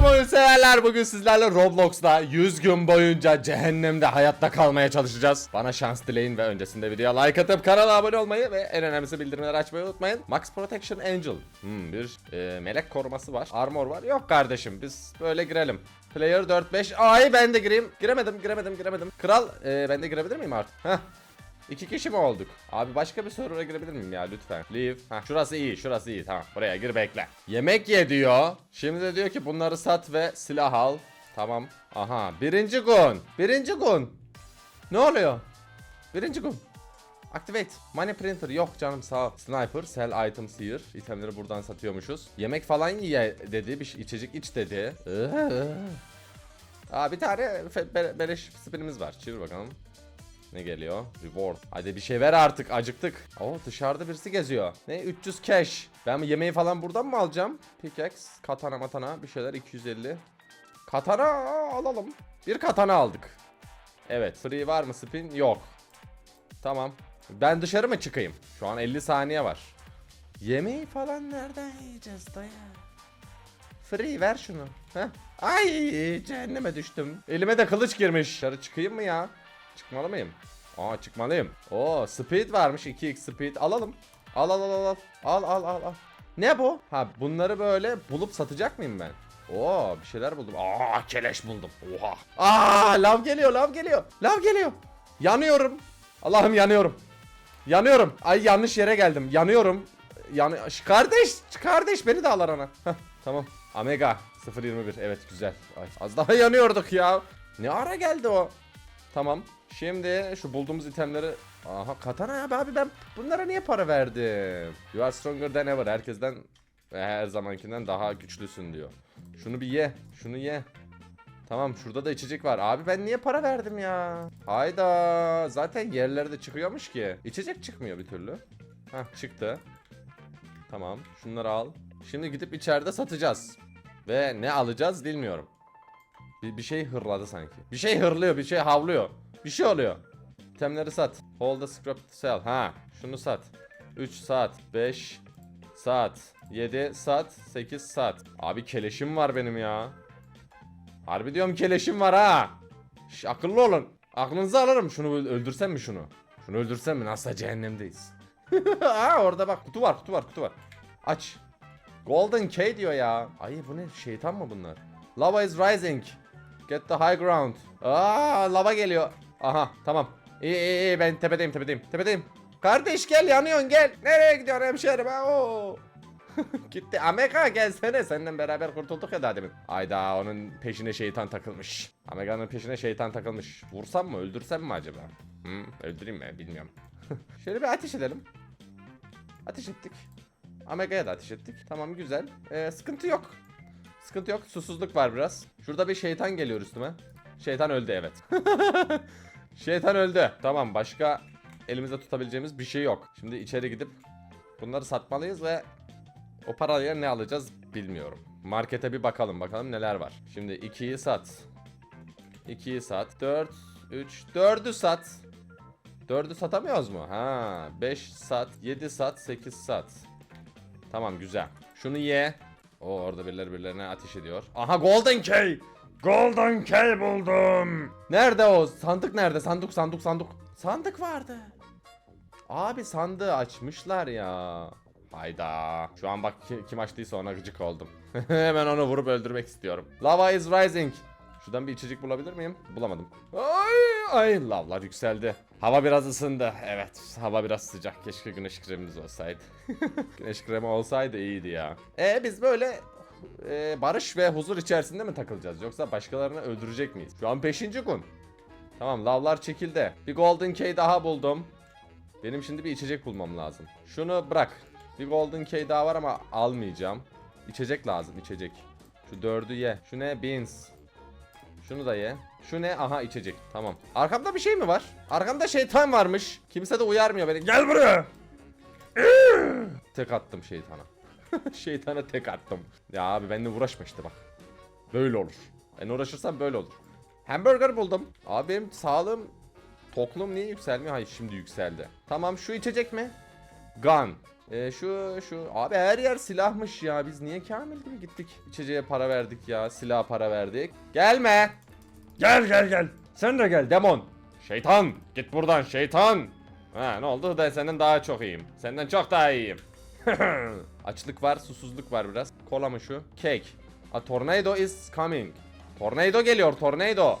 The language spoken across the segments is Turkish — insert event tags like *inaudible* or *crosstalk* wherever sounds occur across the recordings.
Selam oyun severler. Bugün sizlerle Roblox'ta 100 gün boyunca cehennemde hayatta kalmaya çalışacağız. Bana şans dileyin ve öncesinde videoya like atıp kanala abone olmayı ve en önemlisi bildirimleri açmayı unutmayın. Max Protection Angel. Hmm, bir e, melek koruması var. Armor var. Yok kardeşim biz böyle girelim. Player 4-5. Ay ben de gireyim. Giremedim, giremedim, giremedim. Kral e, ben de girebilir miyim artık? Heh. İki kişi mi olduk? Abi başka bir server'a girebilir miyim ya lütfen? Leave. Hah şurası iyi şurası iyi tamam. Buraya gir bekle. Yemek ye diyor. Şimdi de diyor ki bunları sat ve silah al. Tamam. Aha birinci gun. Birinci gun. Ne oluyor? Birinci gun. Activate. Money printer yok canım sağ ol. Sniper, sell items here. İtemleri buradan satıyormuşuz. Yemek falan ye dedi. Bir şey- içecek iç dedi. Aa bir tane beleş spinimiz var. Çevir bakalım. Ne geliyor? Reward. Hadi bir şey ver artık acıktık. Oo dışarıda birisi geziyor. Ne 300 cash. Ben yemeği falan buradan mı alacağım? Pickaxe, katana matana bir şeyler 250. Katana alalım. Bir katana aldık. Evet free var mı spin? Yok. Tamam. Ben dışarı mı çıkayım? Şu an 50 saniye var. Yemeği falan nereden yiyeceğiz dayı? Free ver şunu. Heh. Ay cehenneme düştüm. Elime de kılıç girmiş. Dışarı çıkayım mı ya? Çıkmalı mıyım? Aa çıkmalıyım. Oo speed varmış 2x speed alalım. Al al al al al. Al al al. Ne bu? Ha bunları böyle bulup satacak mıyım ben? Oo bir şeyler buldum. Aa keleş buldum. Oha. Aa lav geliyor lav geliyor. Lav geliyor. Yanıyorum. Allah'ım yanıyorum. Yanıyorum. Ay yanlış yere geldim. Yanıyorum. Yani kardeş, kardeş beni de al arana. Heh, tamam. Omega 021. Evet güzel. Ay, az daha yanıyorduk ya. Ne ara geldi o? Tamam. Şimdi şu bulduğumuz itemleri Aha katana abi abi ben bunlara niye para verdim? You are stronger than ever. Herkesten her zamankinden daha güçlüsün diyor. Şunu bir ye. Şunu ye. Tamam şurada da içecek var. Abi ben niye para verdim ya? Hayda. Zaten yerlerde çıkıyormuş ki. İçecek çıkmıyor bir türlü. Hah çıktı. Tamam. Şunları al. Şimdi gidip içeride satacağız. Ve ne alacağız bilmiyorum. Bir, bir şey hırladı sanki. Bir şey hırlıyor, bir şey havlıyor. Bir şey oluyor. İtemleri sat. Hold the scrap sell. Ha, şunu sat. 3 saat, 5 saat, 7 saat, 8 saat. Abi keleşim var benim ya. Harbi diyorum keleşim var ha. Şş, akıllı olun. Aklınızı alırım. Şunu öldürsem mi şunu? Şunu öldürsem mi? Nasıl cehennemdeyiz. *laughs* ha orada bak kutu var, kutu var, kutu var. Aç. Golden K diyor ya. Ay bu ne? Şeytan mı bunlar? Lava is rising. Get the high ground. Aa lava geliyor. Aha tamam. İyi iyi iyi ben tepedeyim tepedeyim tepedeyim. Kardeş gel yanıyorsun gel. Nereye gidiyorsun hemşerim? Oo. *laughs* Gitti. Amerika gelsene. Seninle beraber kurtulduk ya daha demin. Ayda onun peşine şeytan takılmış. Amerika'nın peşine şeytan takılmış. Vursam mı öldürsem mi acaba? Hmm, öldüreyim mi bilmiyorum. *laughs* Şöyle bir ateş edelim. Ateş ettik. Amerika'ya da ateş ettik. Tamam güzel. Ee, sıkıntı yok. Sıkıntı yok. Susuzluk var biraz. Şurada bir şeytan geliyor üstüme. Şeytan öldü evet. *laughs* şeytan öldü. Tamam başka elimizde tutabileceğimiz bir şey yok. Şimdi içeri gidip bunları satmalıyız ve o parayla ne alacağız bilmiyorum. Markete bir bakalım bakalım neler var. Şimdi 2'yi sat. 2'yi sat. 4 3 4'ü sat. 4'ü satamıyoruz mu? Ha 5 sat, 7 sat, 8 sat. Tamam güzel. Şunu ye. O orada birileri birilerine ateş ediyor. Aha Golden Key. Golden Key buldum. Nerede o? Sandık nerede? Sandık sandık sandık. Sandık vardı. Abi sandığı açmışlar ya. Hayda. Şu an bak ki- kim açtıysa ona gıcık oldum. *laughs* Hemen onu vurup öldürmek istiyorum. Lava is rising. Şuradan bir içecek bulabilir miyim? Bulamadım. Ay ay lavlar yükseldi. Hava biraz ısındı. Evet hava biraz sıcak. Keşke güneş kremimiz olsaydı. *laughs* güneş kremi olsaydı iyiydi ya. E biz böyle e, barış ve huzur içerisinde mi takılacağız? Yoksa başkalarını öldürecek miyiz? Şu an 5. gün. Tamam lavlar çekildi. Bir golden key daha buldum. Benim şimdi bir içecek bulmam lazım. Şunu bırak. Bir golden key daha var ama almayacağım. İçecek lazım içecek. Şu dördü ye. Şu ne? Beans. Şunu da ye. Şu ne? Aha içecek. Tamam. Arkamda bir şey mi var? Arkamda şeytan varmış. Kimse de uyarmıyor beni. Gel buraya. tek attım şeytana. *laughs* Şeytana tek attım. Ya abi benimle uğraşma işte bak. Böyle olur. Ben uğraşırsam böyle olur. Hamburger buldum. Abi benim sağlığım Tokluğum niye yükselmiyor? Hayır şimdi yükseldi. Tamam şu içecek mi? Gun. Ee, şu şu abi her yer silahmış ya. Biz niye Kamil gibi gittik? İçeceğe para verdik ya. Silah para verdik. Gelme. Gel gel gel. Sen de gel demon. Şeytan. Git buradan şeytan. Ha ne oldu? Ben senden daha çok iyiyim. Senden çok daha iyiyim. *laughs* Açlık var, susuzluk var biraz. Kola mı şu? Cake. A tornado is coming. Tornado geliyor, tornado.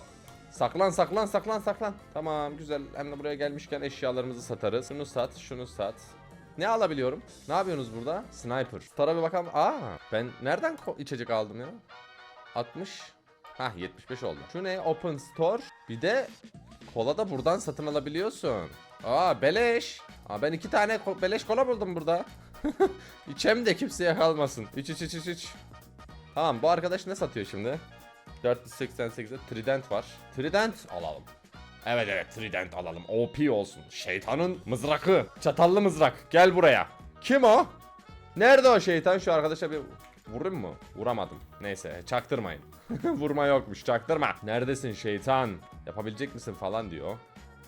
Saklan, saklan, saklan, saklan. Tamam, güzel. Hem de buraya gelmişken eşyalarımızı satarız. Şunu sat, şunu sat. Ne alabiliyorum? Ne yapıyorsunuz burada? Sniper. Tara bir bakalım. Aa, ben nereden içecek aldım ya? 60. Hah 75 oldu. Şu ne? Open Store. Bir de kola da buradan satın alabiliyorsun. Aa beleş. Aa ben iki tane ko- beleş kola buldum burada. *laughs* İçem de kimseye kalmasın. İç iç iç iç iç. Tamam bu arkadaş ne satıyor şimdi? 488'de Trident var. Trident alalım. Evet evet Trident alalım. OP olsun. Şeytanın mızrakı. Çatallı mızrak. Gel buraya. Kim o? Nerede o şeytan? Şu arkadaşa bir vurayım mı? Vuramadım. Neyse çaktırmayın. *laughs* Vurma yokmuş çaktırma. Neredesin şeytan? Yapabilecek misin falan diyor.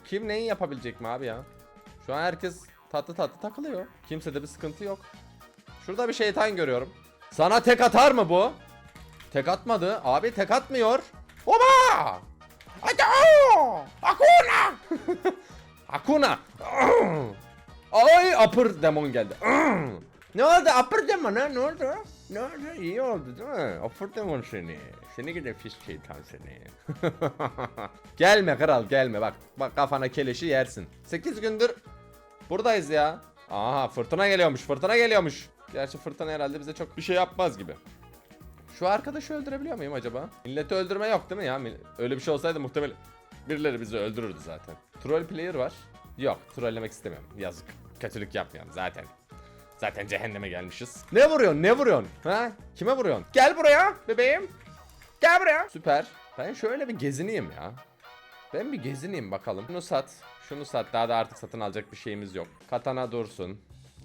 Kim neyi yapabilecek mi abi ya? Şu an herkes tatlı tatlı takılıyor. Kimsede bir sıkıntı yok. Şurada bir şeytan görüyorum. Sana tek atar mı bu? Tek atmadı. Abi tek atmıyor. Oba! Ato! Hakuna! *laughs* Hakuna! Ay apır demon geldi. ne oldu apır demon ha ne oldu? Ne oldu iyi oldu değil mi? Apır demon seni. Seni gide pis şeytan seni. *laughs* gelme kral gelme bak. Bak kafana keleşi yersin. 8 gündür buradayız ya. Aha fırtına geliyormuş fırtına geliyormuş. Gerçi fırtına herhalde bize çok bir şey yapmaz gibi. Şu arkadaşı öldürebiliyor muyum acaba? Milleti öldürme yok değil mi ya? Öyle bir şey olsaydı muhtemelen birileri bizi öldürürdü zaten. Troll player var. Yok, trollemek istemiyorum. Yazık. Kötülük yapmayalım zaten. Zaten cehenneme gelmişiz. Ne vuruyorsun? Ne vuruyorsun? Ha? Kime vuruyorsun? Gel buraya bebeğim. Gel buraya. Süper. Ben şöyle bir gezineyim ya. Ben bir gezineyim bakalım. Şunu sat. Şunu sat. Daha da artık satın alacak bir şeyimiz yok. Katana dursun.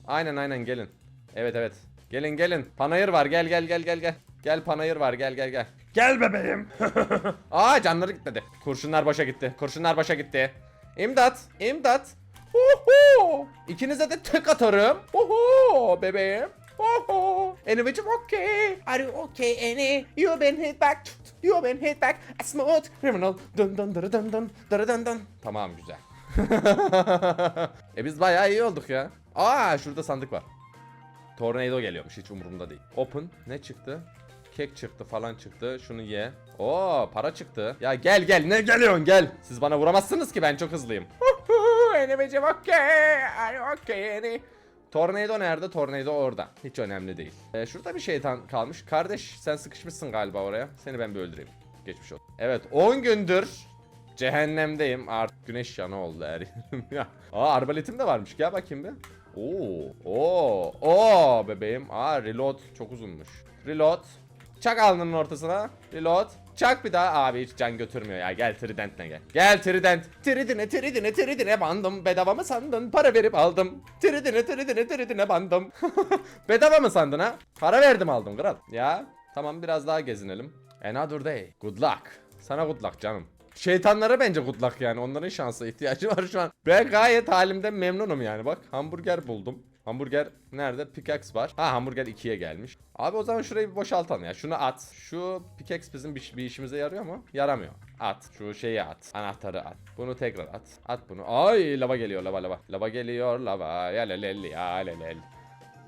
Aynen aynen gelin. Evet evet. Gelin gelin. Panayır var. Gel gel gel gel gel. Gel panayır var. Gel gel gel. Gel bebeğim. *laughs* Aa canları gitmedi. Kurşunlar başa gitti. Kurşunlar başa gitti. İmdat. İmdat. Uhu. İkinize de tek atarım. Uhu bebeğim. Uhu. Anyway'cim okay. Are you okay Annie? You been hit back. You been hit back. A smooth criminal. Dun dun dun dun dun dun dun dun. Tamam güzel. *laughs* e biz bayağı iyi olduk ya. Aa şurada sandık var. Tornado geliyormuş hiç umurumda değil. Open ne çıktı? Kek çıktı falan çıktı. Şunu ye. Oo para çıktı. Ya gel gel ne geliyorsun gel. Siz bana vuramazsınız ki ben çok hızlıyım. Enemicim okey. Eni? Tornado nerede? Tornado orada. Hiç önemli değil. Ee, şurada bir şeytan kalmış. Kardeş sen sıkışmışsın galiba oraya. Seni ben bir öldüreyim. Geçmiş olsun. Evet 10 gündür cehennemdeyim. Artık güneş yanı oldu her yerim. Aa arbaletim de varmış. Gel bakayım bir. Oo, oo, oo bebeğim. Aa reload çok uzunmuş. Reload. Çak alnının ortasına. Reload. Çak bir daha. Abi hiç can götürmüyor ya. Gel Trident'le gel. Gel Trident. Tridine tridine tridine bandım. Bedava mı sandın? Para verip aldım. Tridine tridine tridine bandım. *laughs* Bedava mı sandın ha? Para verdim aldım kral. Ya tamam biraz daha gezinelim. Another day. Good luck. Sana good luck canım. Şeytanlara bence good luck yani. Onların şansa ihtiyacı var şu an. Ben gayet halimden memnunum yani. Bak hamburger buldum. Hamburger nerede? Pickaxe var. Ha hamburger 2'ye gelmiş. Abi o zaman şurayı bir boşaltalım ya. Şunu at. Şu pickaxe bizim bir, bir işimize yarıyor mu? Yaramıyor. At. Şu şeyi at. Anahtarı at. Bunu tekrar at. At bunu. Ay lava geliyor lava lava. Lava geliyor lava. Ya lelel ya lelel.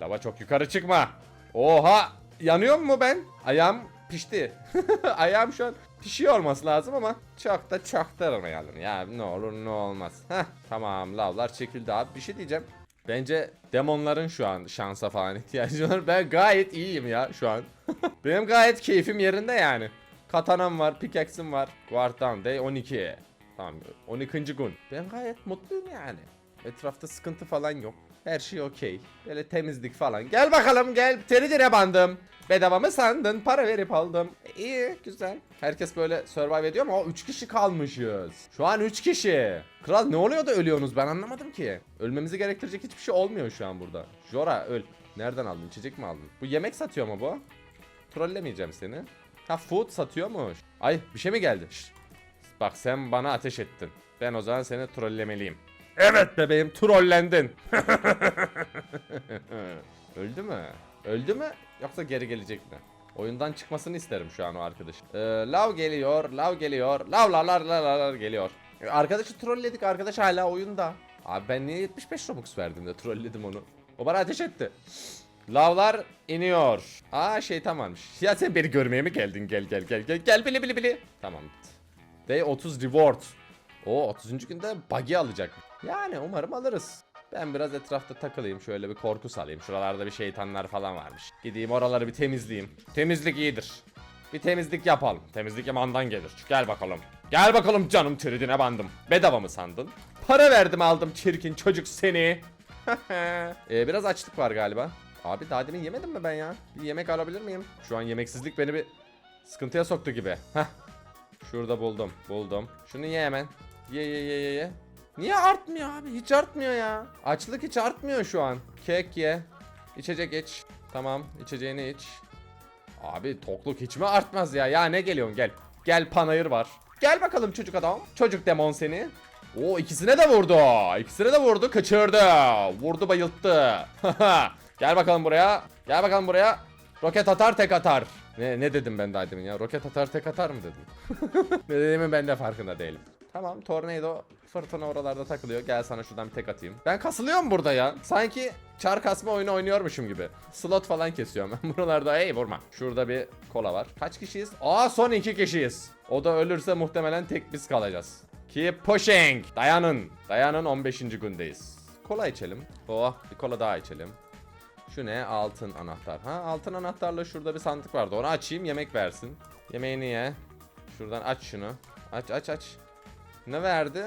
Lava çok yukarı çıkma. Oha. Yanıyor mu ben? Ayağım pişti. *laughs* Ayağım şu an pişiyor olması lazım ama çok da çaktırmayalım ya ne olur ne olmaz. Heh tamam lavlar çekildi abi bir şey diyeceğim. Bence demonların şu an şansa falan ihtiyacı var. Ben gayet iyiyim ya şu an. *laughs* Benim gayet keyfim yerinde yani. Katanam var, pickaxe'im var. Guard down day 12. Tamam 12. gün. Ben gayet mutluyum yani. Etrafta sıkıntı falan yok. Her şey okey. Böyle temizlik falan. Gel bakalım gel. Teridine bandım. Bedava mı sandın? Para verip aldım. İyi güzel. Herkes böyle survive ediyor ama o 3 kişi kalmışız. Şu an 3 kişi. Kral ne oluyor da ölüyorsunuz ben anlamadım ki. Ölmemizi gerektirecek hiçbir şey olmuyor şu an burada. Jora öl. Nereden aldın? İçecek mi aldın? Bu yemek satıyor mu bu? Trollemeyeceğim seni. Ha food satıyormuş. Ay bir şey mi geldi? Şşt. Bak sen bana ateş ettin. Ben o zaman seni trollemeliyim. Evet bebeğim trollendin. *laughs* Öldü mü? Öldü mü? Yoksa geri gelecek mi? Oyundan çıkmasını isterim şu an o arkadaş. Ee, lav geliyor, lav geliyor, lav la la la la la geliyor. Arkadaşı trolledik, arkadaş hala oyunda. Abi ben niye 75 Robux verdim de trolledim onu. O bana ateş etti. Lavlar iniyor. Aa şeytan varmış. Ya sen beni görmeye mi geldin? Gel gel gel gel gel bili bili bili. Tamam. Day 30 reward. O 30. günde buggy alacak. Yani umarım alırız. Ben biraz etrafta takılayım şöyle bir korku salayım. Şuralarda bir şeytanlar falan varmış. Gideyim oraları bir temizleyeyim. Temizlik iyidir. Bir temizlik yapalım. Temizlik yamandan gelir. Gel bakalım. Gel bakalım canım tridine bandım. Bedava mı sandın? Para verdim aldım çirkin çocuk seni. *laughs* ee, biraz açlık var galiba. Abi daha demin yemedim mi ben ya? Bir yemek alabilir miyim? Şu an yemeksizlik beni bir sıkıntıya soktu gibi. Heh. Şurada buldum. Buldum. Şunu ye hemen. Ye ye ye ye ye. Niye artmıyor abi? Hiç artmıyor ya. Açlık hiç artmıyor şu an. Kek ye. İçecek iç. Tamam. içeceğini iç. Abi tokluk hiç mi artmaz ya? Ya ne geliyorsun gel. Gel panayır var. Gel bakalım çocuk adam. Çocuk demon seni. O ikisine de vurdu. İkisine de vurdu. Kaçırdı. Vurdu bayılttı. *laughs* gel bakalım buraya. Gel bakalım buraya. Roket atar tek atar. Ne, ne dedim ben daha demin ya? Roket atar tek atar mı dedim? *laughs* ne dediğimin ben de farkında değilim. Tamam tornado fırtına oralarda takılıyor. Gel sana şuradan bir tek atayım. Ben kasılıyorum burada ya. Sanki çar kasma oyunu oynuyormuşum gibi. Slot falan kesiyorum ben *laughs* buralarda. Hey vurma. Şurada bir kola var. Kaç kişiyiz? Aa son iki kişiyiz. O da ölürse muhtemelen tek biz kalacağız. Keep pushing. Dayanın. Dayanın 15. gündeyiz. Kola içelim. Oh bir kola daha içelim. Şu ne? Altın anahtar. Ha altın anahtarla şurada bir sandık vardı. Onu açayım yemek versin. Yemeğini ye. Şuradan aç şunu. Aç aç aç. Ne verdi?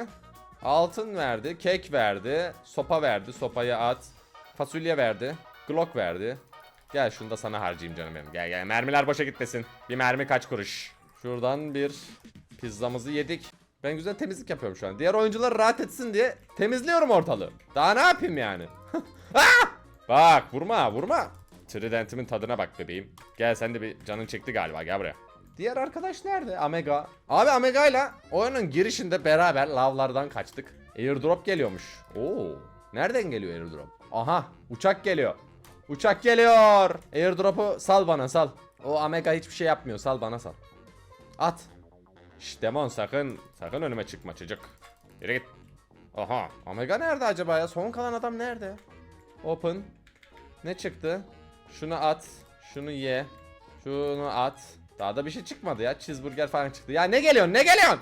Altın verdi, kek verdi, sopa verdi, sopayı at. Fasulye verdi, glock verdi. Gel şunu da sana harcayayım canım benim. Gel gel mermiler boşa gitmesin. Bir mermi kaç kuruş? Şuradan bir pizzamızı yedik. Ben güzel temizlik yapıyorum şu an. Diğer oyuncular rahat etsin diye temizliyorum ortalığı. Daha ne yapayım yani? *laughs* Ah! Bak vurma vurma. Trident'imin tadına bak bebeğim. Gel sen de bir canın çekti galiba gel buraya. Diğer arkadaş nerede? Amega. Abi Amega ile oyunun girişinde beraber lavlardan kaçtık. Airdrop geliyormuş. Oo. Nereden geliyor airdrop? Aha uçak geliyor. Uçak geliyor. Airdrop'u sal bana sal. O Amega hiçbir şey yapmıyor. Sal bana sal. At. Şş Demon sakın sakın önüme çıkma çocuk. Yürü git. Aha. Omega nerede acaba ya? Son kalan adam nerede? Open. Ne çıktı? Şunu at. Şunu ye. Şunu at. Daha da bir şey çıkmadı ya. Cheeseburger falan çıktı. Ya ne geliyorsun? Ne geliyorsun?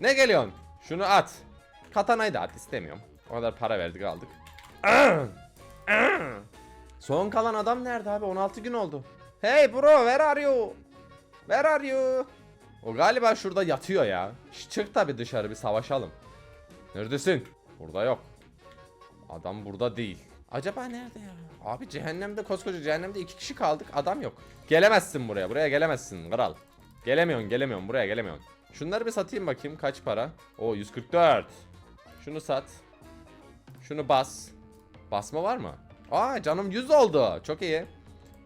Ne geliyorsun? Şunu at. Katanayı da at istemiyorum. O kadar para verdik aldık. Son kalan adam nerede abi? 16 gün oldu. Hey bro, where are you? Where are you? O galiba şurada yatıyor ya. Çık tabi dışarı bir savaşalım. Neredesin? Burada yok. Adam burada değil. Acaba nerede ya? Abi cehennemde koskoca cehennemde iki kişi kaldık adam yok. Gelemezsin buraya buraya gelemezsin kral. Gelemiyorsun gelemiyorsun buraya gelemiyorsun. Şunları bir satayım bakayım kaç para? O 144. Şunu sat. Şunu bas. Basma var mı? Aa canım 100 oldu. Çok iyi.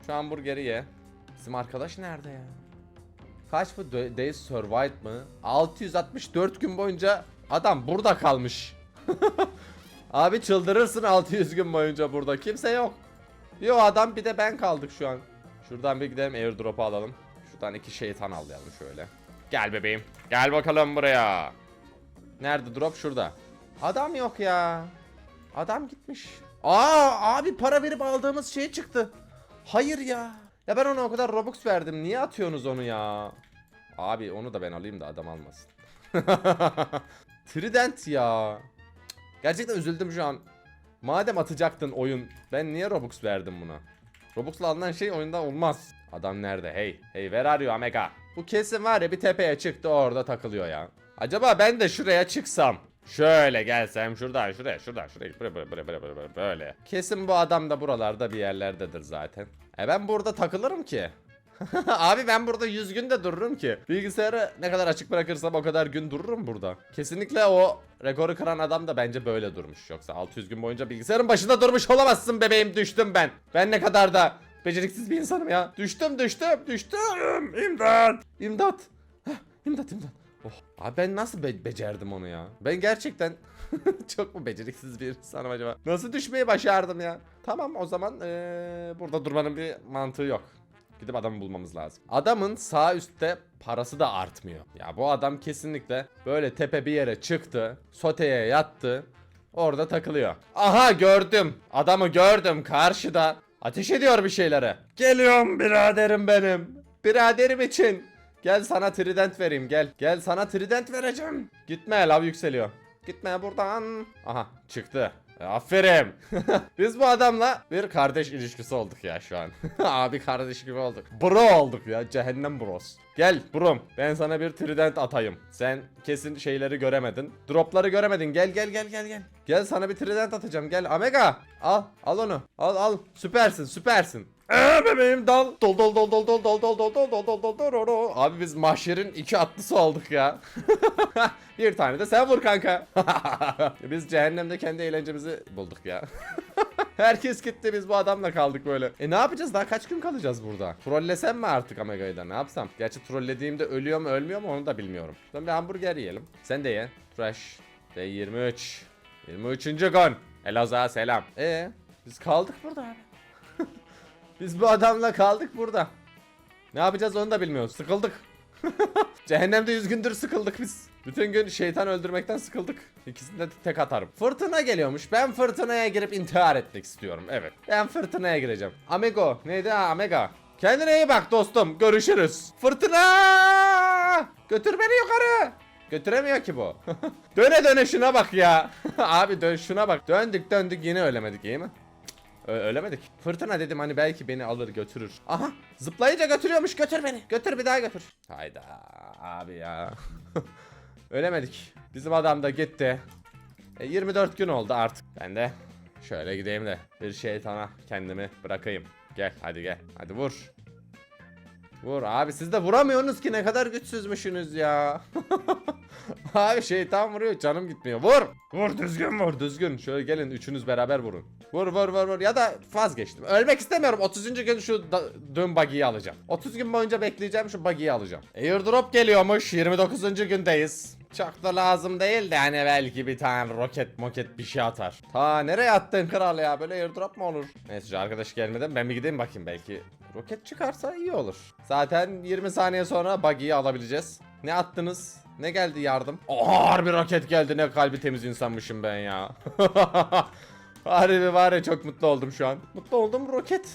Şu hamburgeri ye. Bizim arkadaş nerede ya? Kaç bu Day- Days Survived mı? 664 gün boyunca adam burada kalmış. *laughs* Abi çıldırırsın 600 gün boyunca burada. Kimse yok. Yo adam bir de ben kaldık şu an. Şuradan bir gidelim airdrop'u alalım. Şuradan iki şeytan alayalım şöyle. Gel bebeğim. Gel bakalım buraya. Nerede drop? Şurada. Adam yok ya. Adam gitmiş. Aa abi para verip aldığımız şey çıktı. Hayır ya. Ya ben ona o kadar Robux verdim. Niye atıyorsunuz onu ya? Abi onu da ben alayım da adam almasın. *laughs* Trident ya. Gerçekten üzüldüm şu an. Madem atacaktın oyun, ben niye Robux verdim buna? Robux'la alınan şey oyunda olmaz. Adam nerede? Hey, hey where are you Omega? Bu kesin var ya bir tepeye çıktı orada takılıyor ya. Acaba ben de şuraya çıksam. Şöyle gelsem şuradan şuraya şuradan şuraya buraya buraya buraya buraya, buraya böyle. Kesin bu adam da buralarda bir yerlerdedir zaten. E ben burada takılırım ki. *laughs* Abi ben burada 100 gün de dururum ki. Bilgisayarı ne kadar açık bırakırsam o kadar gün dururum burada. Kesinlikle o rekoru kıran adam da bence böyle durmuş. Yoksa 600 gün boyunca bilgisayarın başında durmuş olamazsın bebeğim düştüm ben. Ben ne kadar da beceriksiz bir insanım ya. Düştüm düştüm düştüm. İmdat. İmdat. Heh, İmdat imdat. Oh. Abi ben nasıl be- becerdim onu ya? Ben gerçekten *laughs* çok mu beceriksiz bir insanım acaba? Nasıl düşmeyi başardım ya? Tamam o zaman ee, burada durmanın bir mantığı yok. Gidip adamı bulmamız lazım. Adamın sağ üstte parası da artmıyor. Ya bu adam kesinlikle böyle tepe bir yere çıktı. Soteye yattı. Orada takılıyor. Aha gördüm. Adamı gördüm karşıda. Ateş ediyor bir şeylere. Geliyorum biraderim benim. Biraderim için. Gel sana trident vereyim gel. Gel sana trident vereceğim. Gitme lav yükseliyor. Gitme buradan. Aha çıktı. E, Aferin. *laughs* Biz bu adamla bir kardeş ilişkisi olduk ya şu an. *laughs* Abi kardeş gibi olduk. Bro olduk ya. Cehennem bros. Gel brom. Ben sana bir trident atayım. Sen kesin şeyleri göremedin. Dropları göremedin. Gel gel gel gel gel. Gel sana bir trident atacağım. Gel Omega. Al al onu. Al al. Süpersin süpersin. Eee bebeğim dal. Dol dol dol dol dol dol dol dol dol dol dol dol dol dol. Abi biz mahşerin iki atlısı olduk ya. bir tane de sen vur kanka. biz cehennemde kendi eğlencemizi bulduk ya. Herkes gitti biz bu adamla kaldık böyle. E ne yapacağız daha kaç gün kalacağız burada? Trollesem mi artık Amega'yı da ne yapsam? Gerçi trollediğimde ölüyor mu ölmüyor mu onu da bilmiyorum. Sonra bir hamburger yiyelim. Sen de ye. Trash. De 23. 23. gün. Elazığ'a selam. E biz kaldık burada abi. Biz bu adamla kaldık burada. Ne yapacağız onu da bilmiyoruz. Sıkıldık. *laughs* Cehennemde 100 gündür sıkıldık biz. Bütün gün şeytan öldürmekten sıkıldık. İkisini de tek atarım. Fırtına geliyormuş. Ben fırtınaya girip intihar etmek istiyorum. Evet. Ben fırtınaya gireceğim. Amigo. Neydi ha Amega? Kendine iyi bak dostum. Görüşürüz. Fırtına! Götür beni yukarı. Götüremiyor ki bu. *laughs* döne döne şuna bak ya. *laughs* Abi dön şuna bak. Döndük döndük yine ölemedik iyi mi? Ölemedik. Fırtına dedim hani belki beni alır götürür. Aha zıplayınca götürüyormuş götür beni. Götür bir daha götür. Hayda abi ya. *laughs* ölemedik. Bizim adam da gitti. E, 24 gün oldu artık. Ben de şöyle gideyim de bir şeytana kendimi bırakayım. Gel hadi gel. Hadi vur. Vur abi siz de vuramıyorsunuz ki ne kadar güçsüzmüşsünüz ya. *laughs* abi şeytan vuruyor canım gitmiyor. Vur. Vur düzgün vur düzgün. Şöyle gelin üçünüz beraber vurun. Vur vur vur vur ya da vazgeçtim. Ölmek istemiyorum. 30. gün şu da- dön buggy'yi alacağım. 30 gün boyunca bekleyeceğim şu buggy'yi alacağım. Airdrop geliyormuş. 29. gündeyiz. Çok da lazım değil de hani belki bir tane roket moket bir şey atar. Ta nereye attın kral ya böyle airdrop mu olur? Neyse arkadaş gelmeden ben bir gideyim bakayım belki roket çıkarsa iyi olur. Zaten 20 saniye sonra buggy'yi alabileceğiz. Ne attınız? Ne geldi yardım? Oha harbi roket geldi ne kalbi temiz insanmışım ben ya. *laughs* harbi var ya çok mutlu oldum şu an. Mutlu oldum roket.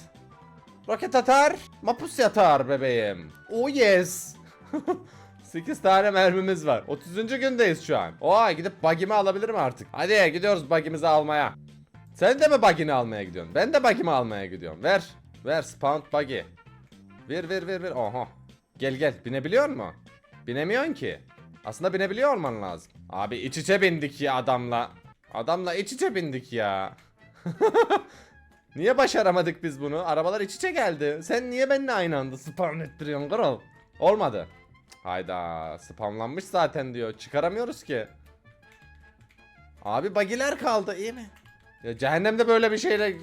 Roket atar. Mapus yatar bebeğim. Oh yes. *laughs* 8 tane mermimiz var. 30. gündeyiz şu an. Oha gidip bagimi alabilirim artık. Hadi gidiyoruz bagimizi almaya. Sen de mi bagini almaya gidiyorsun? Ben de bagimi almaya gidiyorum. Ver. Ver spawn buggy. Ver ver ver ver. Oha. Gel gel. Binebiliyor mu? Binemiyorsun ki. Aslında binebiliyor olman lazım. Abi iç içe bindik ya adamla. Adamla iç içe bindik ya. *laughs* niye başaramadık biz bunu? Arabalar iç içe geldi. Sen niye benimle aynı anda spawn ettiriyorsun kral? Olmadı. Hayda spamlanmış zaten diyor. Çıkaramıyoruz ki. Abi bagiler kaldı iyi mi? Ya cehennemde böyle bir şeyle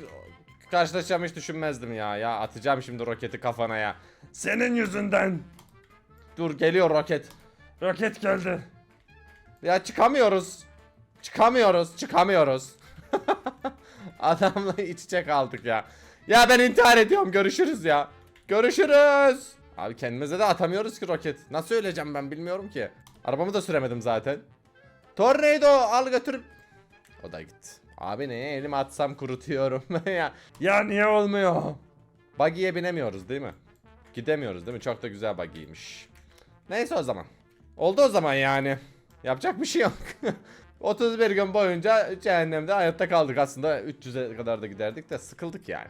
karşılaşacağımı hiç düşünmezdim ya. Ya atacağım şimdi roketi kafana ya. Senin yüzünden. Dur geliyor roket. Roket geldi. Ya çıkamıyoruz. Çıkamıyoruz, çıkamıyoruz. *laughs* Adamla iç içe kaldık ya. Ya ben intihar ediyorum. Görüşürüz ya. Görüşürüz. Abi kendimize de atamıyoruz ki roket. Nasıl öleceğim ben bilmiyorum ki. Arabamı da süremedim zaten. Tornado al götür. O da gitti. Abi neye elimi atsam kurutuyorum *laughs* ya. Ya niye olmuyor? Buggy'ye binemiyoruz değil mi? Gidemiyoruz değil mi? Çok da güzel buggy'ymiş. Neyse o zaman. Oldu o zaman yani. Yapacak bir şey yok. *laughs* 31 gün boyunca cehennemde hayatta kaldık aslında 300'e kadar da giderdik de sıkıldık yani.